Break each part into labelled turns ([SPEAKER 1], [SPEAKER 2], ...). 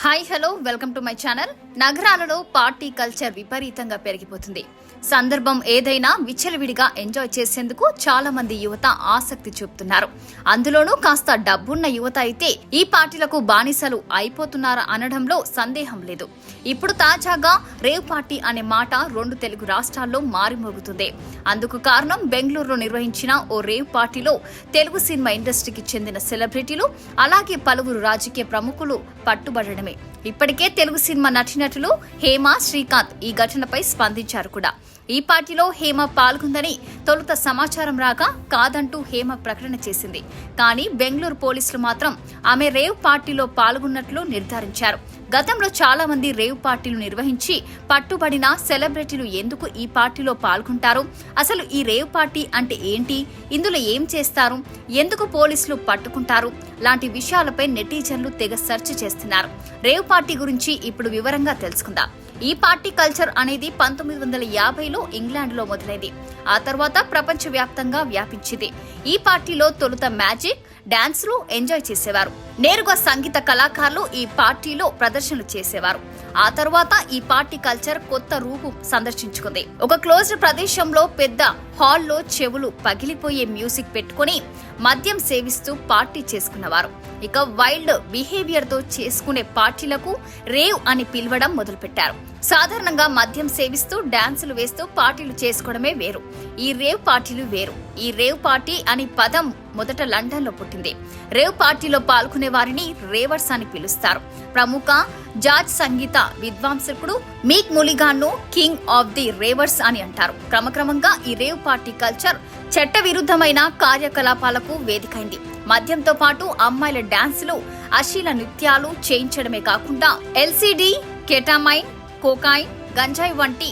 [SPEAKER 1] Hi hello welcome to my channel. నగరాలలో party culture విపరీతంగా పెరిగిపోతుంది. సందర్భం ఏదైనా విచ్చలవిడిగా ఎంజాయ్ చేసేందుకు చాలా మంది యువత ఆసక్తి చూపుతున్నారు. అందులోనూ కాస్త డబ్బున్న యువత అయితే ఈ పార్టీలకు బానిసలు అయిపోతున్నారా అనడంలో సందేహం లేదు. ఇప్పుడు తాజాగా రేవ్ పార్టీ అనే మాట రెండు తెలుగు రాష్ట్రాల్లో మారిమోగుతుంది. అందుకు కారణం బెంగళూరులో నిర్వహించిన ఓ రేవ్ పార్టీలో తెలుగు సినిమా ఇండస్ట్రీకి చెందిన సెలబ్రిటీలు అలాగే పలువురు రాజకీయ ప్రముఖులు విషయమే ఇప్పటికే తెలుగు సినిమా నటినటులు హేమ శ్రీకాంత్ ఈ ఘటనపై స్పందించారు కూడా. ఈ పార్టీలో హేమ పాల్గొందని తొలుత సమాచారం రాగా కాదంటూ హేమ ప్రకటన చేసింది. కానీ బెంగళూరు పోలీసులు మాత్రం ఆమె రేవ్ పార్టీలో పాల్గొన్నట్లు నిర్ధారించారు. గతంలో చాలా మంది రేవ్ పార్టీలు నిర్వహించి పట్టుబడిన సెలబ్రిటీలు ఎందుకు ఈ పార్టీలో పాల్గొంటారు? అసలు ఈ రేవ్ పార్టీ అంటే ఏంటి? ఇందులో ఏం చేస్తారు? ఎందుకు పోలీసులు పట్టుకుంటారు? లాంటి విషయాలపై నెటిజన్లు తెగ సెర్చ్ చేస్తున్నారు. రేవ్ పార్టీ గురించి ఇప్పుడు వివరంగా తెలుసుకుందాం. ఈ పార్టీ కల్చర్ అనేది పంతొమ్మిది వందల యాభైలో ఇంగ్లాండ్లో మొదలైంది. ఆ తర్వాత ప్రపంచవ్యాప్తంగా వ్యాపించింది. ఈ పార్టీలో తొలుత మ్యాజిక్ డాన్స్లు ఎంజాయ్ చేసేవారు. నేరుగా సంగీత కళాకారులు ఈ పార్టీలో ప్రదర్శనలు చేసేవారు. ఆ తర్వాత ఈ పార్టీ కల్చర్ కొత్త రూపు సందర్శించుకుంది. ఒక క్లోజ్డ్ ప్రదేశంలో పెద్ద హాల్లో చెవులు పగిలిపోయే మ్యూజిక్ పెట్టుకుని మద్యం సేవిస్తూ పార్టీ చేసుకున్నవారు. ఇక వైల్డ్ బిహేవియర్తో చేసుకునే పార్టీలకు రేవ్ అని పిలవడం మొదలుపెట్టారు. సాధారణంగా మద్యం సేవిస్తూ డాన్సులు వేస్తూ పార్టీలు చేసుకోవడమే వేరు. ఈ రేవ్ పార్టీలు వేరు. ఈ రేవ్ పార్టీ అని పదం మొదట లండన్లో పుట్టింది. రేవ్ పార్టీలో పాల్గొనే వారిని రేవర్స్ అని పిలుస్తారు. ప్రముఖ జాజ్ సంగీత విద్వాంసకుడు మీక్ ములిగాన్ను కింగ్ ఆఫ్ ది రేవర్స్ అని అంటారు. క్రమక్రమంగా ఈ రేవ్ పార్టీ కల్చర్ చట్ట విరుద్ధమైన కార్యకలాపాలకు వేదికైంది. మద్యంతో పాటు అమ్మాయిల డాన్సులు అశీల నృత్యాలు చేయించడమే కాకుండా ఎల్సిడి కెటామైన్ కోకాయిన్ గంజాయి వంటి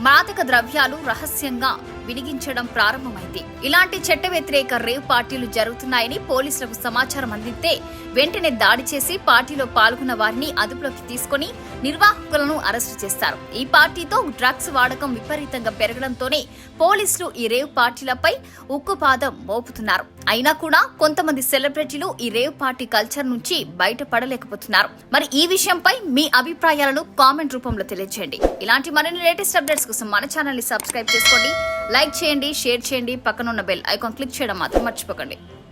[SPEAKER 1] మాదక ద్రవ్యాలు రహస్యంగా వినిగించడం ప్రారంభమైంది. ఇలాంటి చట్ట వ్యతిరేక రేవ్ పార్టీలు జరుగుతున్నాయని పోలీసులకు సమాచారం అందిస్తే వెంటనే దాడి చేసి పార్టీలో పాల్గొన్న వారిని అదుపులోకి తీసుకుని నిర్వాహకులను అరెస్టు చేస్తారు. ఈ పార్టీతో డ్రగ్స్ వాడకం విపరీతంగా పెరగడంతోనే పోలీసులు ఈ రేవ్ పార్టీలపై ఉక్కుపాదం మోపుతున్నారు. అయినా కూడా కొంతమంది సెలబ్రిటీలు ఈ రేవ్ పార్టీ కల్చర్ నుంచి బయటపడలేకపోతున్నారు. మరి ఈ విషయంపై మీ అభిప్రాయాలను కామెంట్ రూపంలో తెలియజేయండి ఇలాంటి మరిన్ని లేటెస్ట్ అప్డేట్స్ కోసం మన ఛానల్ని సబ్స్క్రైబ్ చేసుకోండి. లైక్ చేయండి షేర్ చేయండి పక్కనున్న బెల్ ఐకాన్ క్లిక్ చేయడం మాత్రం మర్చిపోకండి.